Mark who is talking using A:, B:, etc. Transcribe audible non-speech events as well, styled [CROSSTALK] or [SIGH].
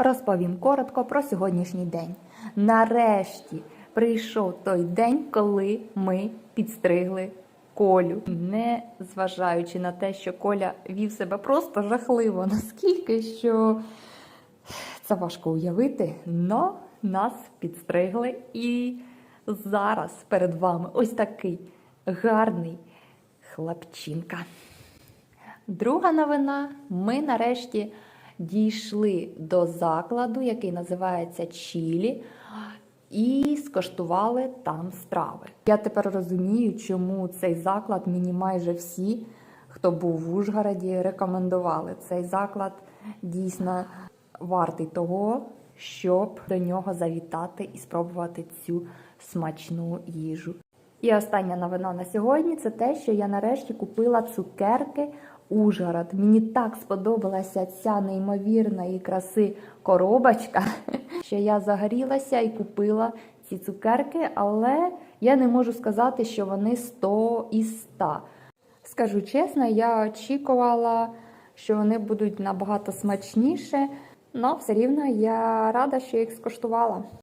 A: Розповім коротко про сьогоднішній день. Нарешті прийшов той день, коли ми підстригли Колю, не зважаючи на те, що Коля вів себе просто жахливо, наскільки що це важко уявити, но нас підстригли і зараз перед вами ось такий гарний хлопчинка. Друга новина: ми нарешті дійшли до закладу, який називається Чілі, і скоштували там страви. Я тепер розумію, чому цей заклад мені майже всі, хто був в Ужгороді, рекомендували. Цей заклад дійсно вартий того, щоб до нього завітати і спробувати цю смачну їжу. І остання новина на сьогодні це те, що я нарешті купила цукерки Ужгород. Мені так сподобалася ця неймовірної краси коробочка, [LAUGHS] що я загорілася і купила ці цукерки, але я не можу сказати, що вони 100 із 100. Скажу чесно, я очікувала, що вони будуть набагато смачніше, але все рівно я рада, що їх скуштувала.